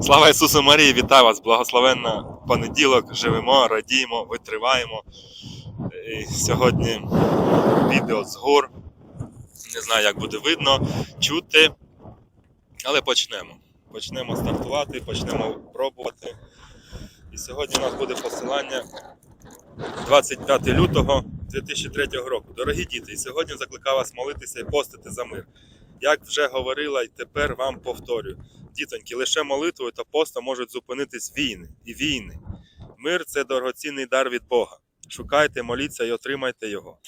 Слава Ісусу Марії, вітаю вас! Благословенна понеділок. Живемо, радіємо, витриваємо. І сьогодні відео з гор. Не знаю, як буде видно, чути. Але почнемо. Почнемо стартувати, почнемо пробувати. І сьогодні у нас буде посилання 25 лютого 2003 року. Дорогі діти, і сьогодні закликаю вас молитися і постити за мир. Як вже говорила, і тепер вам повторюю. Дітоньки, лише молитвою та постом можуть зупинитись війни і війни. Мир це дорогоцінний дар від Бога. Шукайте, моліться і отримайте його.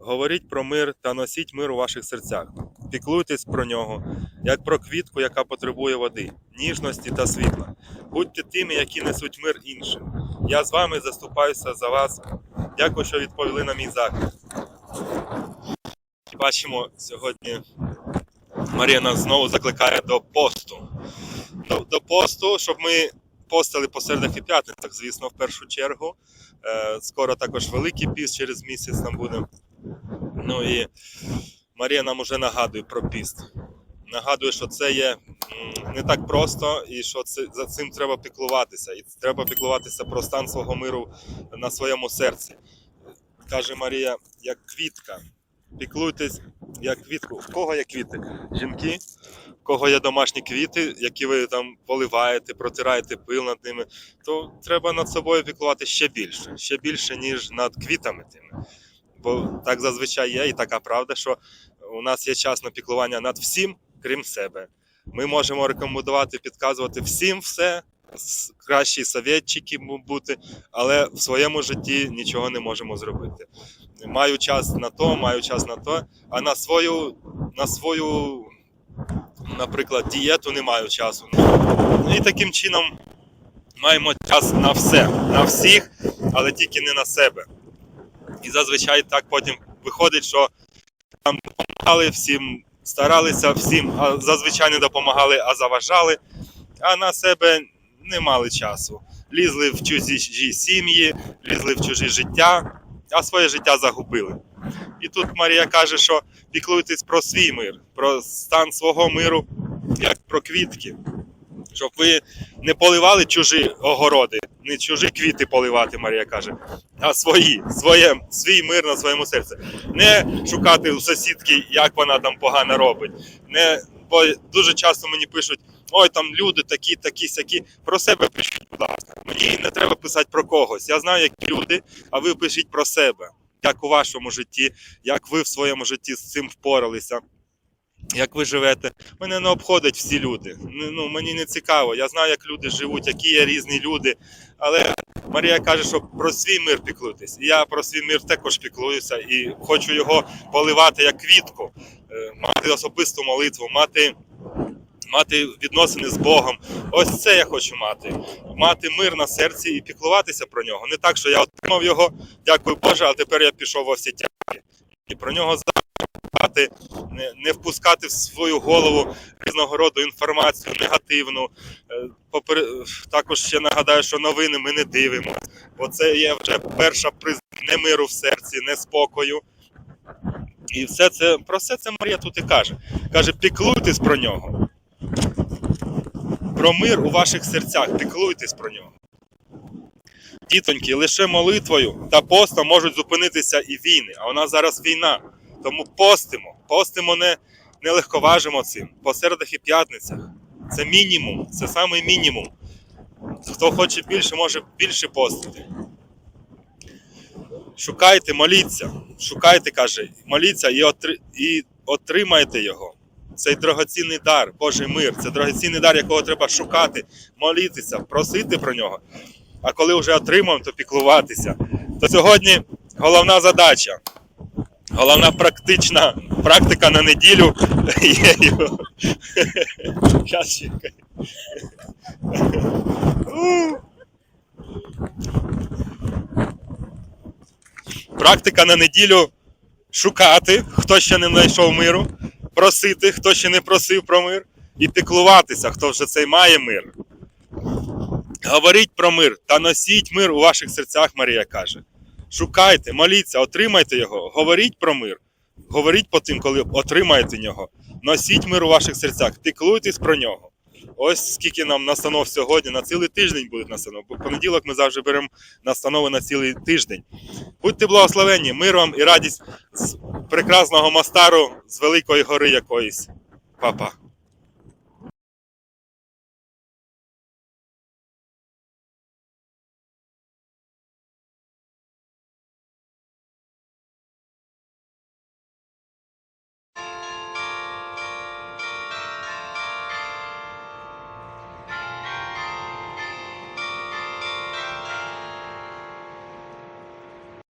Говоріть про мир та носіть мир у ваших серцях. Піклуйтесь про нього, як про квітку, яка потребує води, ніжності та світла. Будьте тими, які несуть мир іншим. Я з вами заступаюся за вас. Дякую, що відповіли на мій заклик. Бачимо сьогодні Марія нас знову закликає до посту. До, до посту, щоб ми постили по середах і п'ятницях, звісно, в першу чергу. Е, скоро також Великий піст через місяць нам буде. Ну і Марія нам уже нагадує про піст. Нагадує, що це є не так просто, і що це, за цим треба піклуватися. І треба піклуватися про стан свого миру на своєму серці. Каже Марія, як квітка. Піклуйтесь як квітку. В кого є квіти? Жінки, в кого є домашні квіти, які ви там поливаєте, протираєте пил над ними, то треба над собою піклувати ще більше, ще більше, ніж над квітами тими. Бо так зазвичай є, і така правда, що у нас є час на піклування над всім, крім себе. Ми можемо рекомендувати, підказувати всім все, кращі совєтчики бути, але в своєму житті нічого не можемо зробити. Маю час на то, маю час на то, а на свою, на свою, наприклад, дієту не маю часу. І таким чином маємо час на все, на всіх, але тільки не на себе. І зазвичай так потім виходить, що там допомагали всім, старалися всім, а зазвичай не допомагали, а заважали, а на себе не мали часу. Лізли в чужі сім'ї, лізли в чужі життя, а своє життя загубили. І тут Марія каже, що піклуйтесь про свій мир, про стан свого миру, як про квітки. Щоб ви не поливали чужі огороди, не чужі квіти поливати, Марія каже, а свої, своє, свій мир на своєму серці. Не шукати у сусідки, як вона там погано робить. Не, бо дуже часто мені пишуть: ой, там люди такі, такі, сякі. Про себе пишіть, будь ласка. Мені не треба писати про когось. Я знаю, які люди, а ви пишіть про себе. Як у вашому житті, як ви в своєму житті з цим впоралися, як ви живете. Мене не обходять всі люди. Ну, мені не цікаво. Я знаю, як люди живуть, які є різні люди. Але Марія каже, що про свій мир піклуйтесь. І я про свій мир також піклуюся і хочу його поливати як квітку, е, мати особисту молитву, мати. Мати відносини з Богом. Ось це я хочу мати. Мати мир на серці і піклуватися про нього. Не так, що я отримав його, дякую Боже, а тепер я пішов во всі тяги. І про нього забувати, не, впускати в свою голову різного роду інформацію негативну. Е, Попер... Також ще нагадаю, що новини ми не дивимося, бо це є вже перша признака немиру в серці, неспокою. І все це про все це Марія тут і каже. Каже, піклуйтесь про нього. Про мир у ваших серцях, піклуйтесь про нього. Дітоньки, лише молитвою та постом можуть зупинитися і війни. А у нас зараз війна. Тому постимо. Постимо не, не легковажимо цим. По середах і п'ятницях. Це мінімум, це самий мінімум. Хто хоче більше, може більше постити. Шукайте, моліться. Шукайте, каже, моліться і, отри... і отримайте його. Цей дорогоцінний дар, Божий мир, це дорогоцінний дар, якого треба шукати, молитися, просити про нього. А коли вже отримав, то піклуватися. То сьогодні головна задача, головна практична практика на неділю є. Практика на неділю шукати, хто ще не знайшов миру, просити, хто ще не просив про мир, і піклуватися, хто вже цей має мир. Говоріть про мир та носіть мир у ваших серцях, Марія каже. Шукайте, моліться, отримайте його, говоріть про мир. Говоріть по тим, коли отримаєте нього. Носіть мир у ваших серцях, піклуйтесь про нього. Ось скільки нам настанов сьогодні, на цілий тиждень будуть настанов. Бо понеділок ми завжди беремо настанови на цілий тиждень. Будьте благословенні, мир вам і радість з прекрасного мастару з Великої гори якоїсь. Па-па.